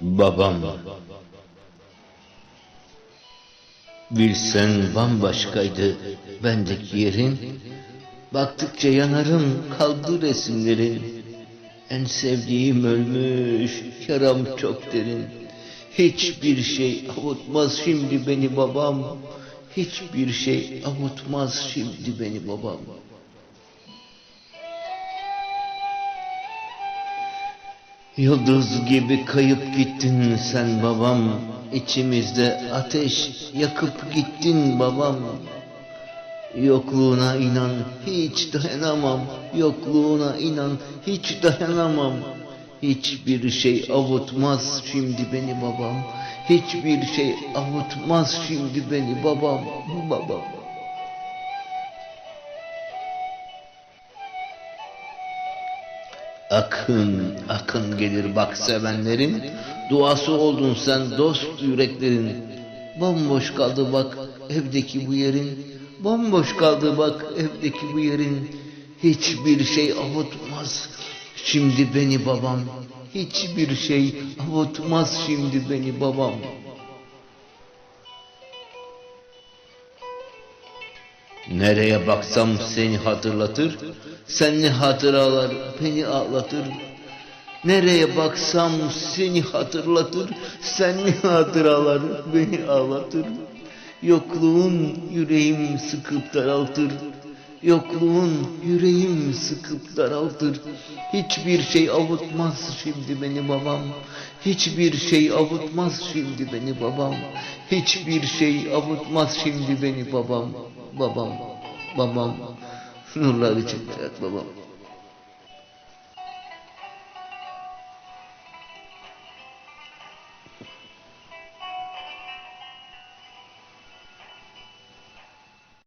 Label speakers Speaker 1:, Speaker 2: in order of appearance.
Speaker 1: Babam. Bilsen bambaşkaydı bendeki yerin. Baktıkça yanarım kaldı resimlerin. En sevdiğim ölmüş, yaram çok derin. Hiçbir şey avutmaz şimdi beni babam. Hiçbir şey avutmaz şimdi beni babam. Yıldız gibi kayıp gittin sen babam. İçimizde ateş yakıp gittin babam. Yokluğuna inan hiç dayanamam. Yokluğuna inan hiç dayanamam. Hiçbir şey avutmaz şimdi beni babam. Hiçbir şey avutmaz şimdi beni babam. Babam. Akın akın gelir bak sevenlerin. Duası oldun sen dost yüreklerin. Bomboş kaldı bak evdeki bu yerin. Bomboş kaldı bak evdeki bu yerin. Hiçbir şey avutmaz Şimdi beni babam. Hiçbir şey avutmaz şimdi beni babam Nereye baksam seni hatırlatır, senli hatıralar beni ağlatır. Nereye baksam seni hatırlatır, senli hatıralar beni ağlatır. Yokluğun yüreğim sıkıp daraltır. Yokluğun yüreğim sıkıp daraltır. Hiçbir şey avutmaz şimdi beni babam. Hiçbir şey avutmaz şimdi beni babam. Hiçbir şey avutmaz şimdi beni babam. Babam, babam. Nurlar içinde yat babam.